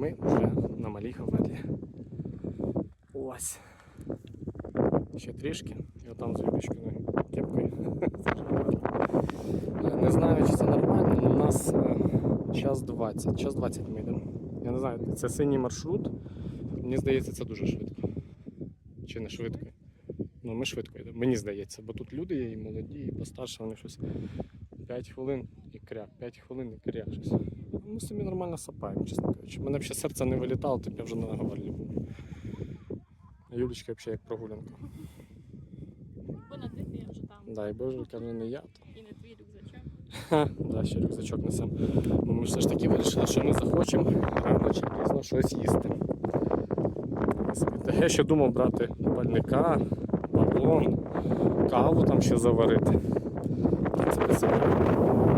ми вже на малій Хаверлі. Ось. Ще трішки. І отам з вибічкою кепкою. Я Не знаю, чи це нормально, але у нас е, час 20. Час 20 ми йдемо. Я не знаю, це синій маршрут. Мені здається, це дуже швидко. Чи не швидко? Ну, ми швидко йдемо. Мені здається, бо тут люди є і молоді, і постарше, вони щось 5 хвилин і кряк, 5 хвилин і кряк щось. Ми собі нормально сапаємо, чесно кажучи. У мене взагалі серце не вилітало, так я вже не наговорив. А Юлечка взагалі як прогулянка. Понад ти я вже там. Дай Боже, каже, не я. То. І не твій рюкзачок. Ха, да, ще рюкзачок несемо. Бо ми все ж таки вирішили, що ми захочемо рано чи пізно щось їсти. Я ще думав брати пальника, балон, каву там ще заварити. ですよ。